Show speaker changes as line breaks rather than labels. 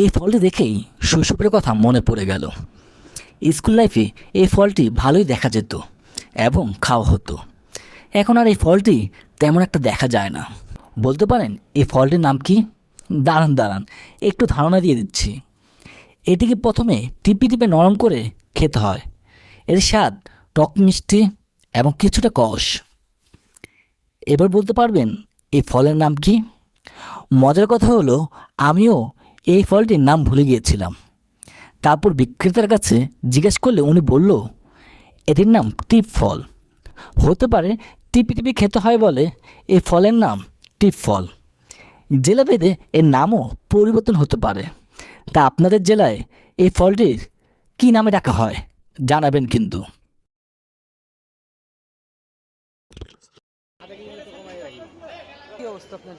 এই ফলটি দেখেই শৈশবের কথা মনে পড়ে গেল। স্কুল লাইফে এই ফলটি ভালোই দেখা যেত এবং খাওয়া হতো। এখন আর এই ফলটি তেমন একটা দেখা যায় না। বলতে পারেন, এই ফলটির নাম কি? দাঁড়ান দাঁড়ান একটু ধারণা দিয়ে দিচ্ছি। এটিকে প্রথমে টিপি টিপে নরম করে খেতে হয়। এর স্বাদ টক মিষ্টি এবং কিছুটা কষ। এবার বলতে পারবেন, এই ফলের নাম কি? মজার কথা হলো, আমিও এই ফলটির নাম ভুলে গিয়েছিলাম। তারপর বিক্রেতার কাছে জিজ্ঞেস করলে উনি বলল এটির নাম টিপ ফল হতে পারে টিপি টিপি খেতে হয় বলে এই ফলের নাম টিপ ফল জেলাভেদে এর নামও পরিবর্তন হতে পারে। তা আপনাদের জেলায় এই ফলটির কী নামে ডাকা হয়, জানাবেন কিন্তু।
অবস্থা আপনার?